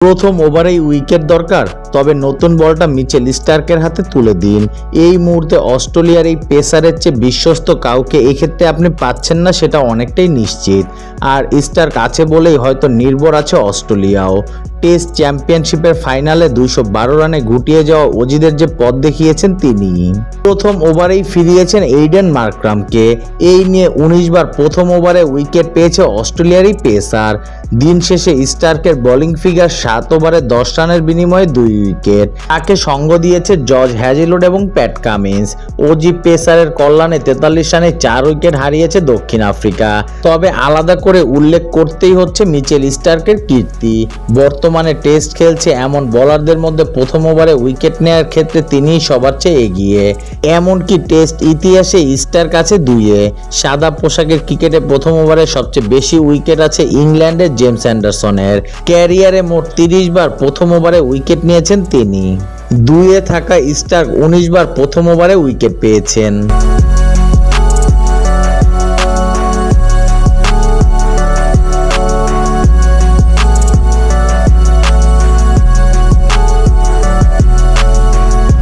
প্রথম ওভারেই উইকেট দরকার? তবে নতুন বলটা মিচেল স্টার্কের হাতে তুলে দিন। এই মুহূর্তে অস্ট্রেলিয়ার এই পেসারের চেয়ে বিশ্বস্ত কাউকে এক্ষেত্রে আপনি পাচ্ছেন না, সেটা অনেকটাই নিশ্চিত। আর স্টার্ক আছে বলেই হয়তো নির্ভর আছে অস্ট্রেলিয়াও। টেস্ট চ্যাম্পিয়নশিপের ফাইনালে দুইশো বারো রানে গুটিয়ে যাওয়া অজিদের যে পথ দেখিয়েছেন তিনি। প্রথম ওভারেই ফিরিয়েছেন এইডেন মার্ক্রামকে। এই নিয়ে উনিশ বার প্রথম ওভারে উইকেট পেয়েছে অস্ট্রেলিয়ারই পেসার। দিন শেষে স্টার্কের বোলিং ফিগার সাত ওভারে দশ রানের বিনিময়ে দুই উইকেট তাকে সঙ্গ দিয়েছে জর্জ হ্যাজিলোড এবং প্যাট কামিন্স। ওজি পেসারের কল্যাণে তেতাল্লিশ রানে চার উইকেট হারিয়েছে দক্ষিণ আফ্রিকা। তবে আলাদা করে উল্লেখ করতেই হচ্ছে মিচেল স্টার্কের কীর্তি। বর্তমানে টেস্ট খেলছে এমন বোলারদের মধ্যে প্রথম ওভারে উইকেট নেওয়ার ক্ষেত্রে তিনিই সবার চেয়ে এগিয়ে। এমনকি টেস্ট ইতিহাসে স্টার কাছে দুইয়ে। সাদা পোশাকের ক্রিকেটে প্রথম ওভারে সবচেয়ে বেশি উইকেট আছে ইংল্যান্ডের জেমস অ্যান্ডারসনের। ক্যারিয়ারে মোট তিরিশ বার প্রথম ওভারে উইকেট নিয়েছেন তিনি। দুইয়ে থাকা স্টার্ক উনিশ বার প্রথম ওভারে উইকেট পেয়েছেন।